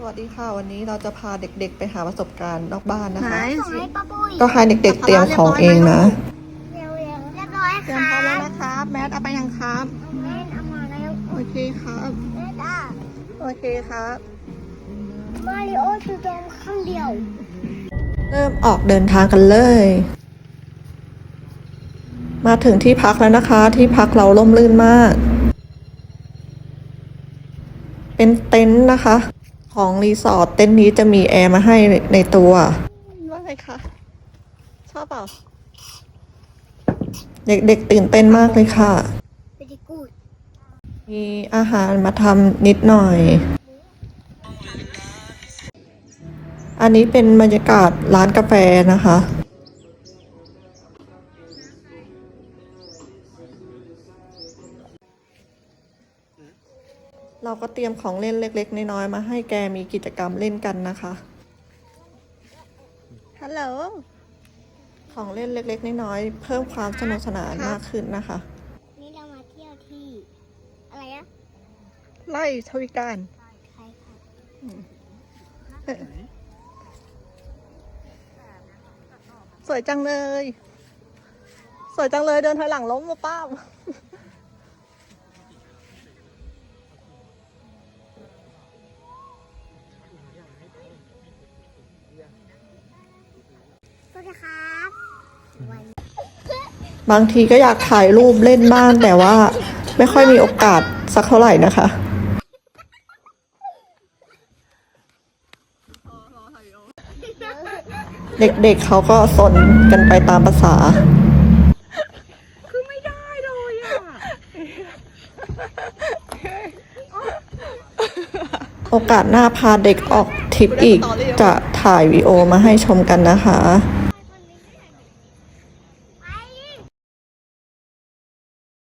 สวัสดีค่ะ วันนี้เราจะพาเด็กๆ ไปหาประสบการณ์นอกบ้านนะไหนคะ ส่งให้ป้าปุ้ยก็ให้เด็กๆ เตรียมของเองนะเร็วๆเรียบร้อยเตครียมรัพร้อมแล้วบนะครับ แมทเอาไปยังครับ แม่เอามาแล้วโอเคครับ แม่ด้าโอเคครับ มาริโอคือตรงข้างเดียว เริ่มออกเดินทางกันเลย มาถึงที่พักแล้วนะคะ ที่พักเราล่มลื่นมาก เป็นเต็นท์นะคะ ของรีสอร์ทเต็นท์นี้จะมีแอร์มาให้ในตัวว่าไงคะ ชอบเปล่า เด็กๆตื่นเต้นมากเลยค่ะไปดีกูดมีอาหารมาทำนิดหน่อย อันนี้เป็นบรรยากาศร้านกาแฟนะคะ เราก็เตรียมของเล่นเล็ก ๆ น้อยๆมาให้แกมีกิจกรรมเล่นกันนะคะ ฮัลโหล ของเล่นเล็ก ๆ น้อยๆเพิ่มความสนุกสนานมากขึ้นนะคะ นี่เรามาเที่ยวที่ อะไรอะไล่ทวิการใครค่ะสวยจังเลย สวยจังเลยเดินถอยหลังล้มมาป้าบ สวัสดีครับบางทีก็อยากถ่ายรูปเล่นบ้างแต่ว่าไม่ค่อยมีโอกาสสักเท่าไหร่นะคะ เด็กๆเขาก็สนกันไปตามภาษา คือไม่ได้เลยอะ โอกาสหน้าพาเด็กออกทริปอีกจะถ่ายวีดีโอมาให้ชมกันนะคะ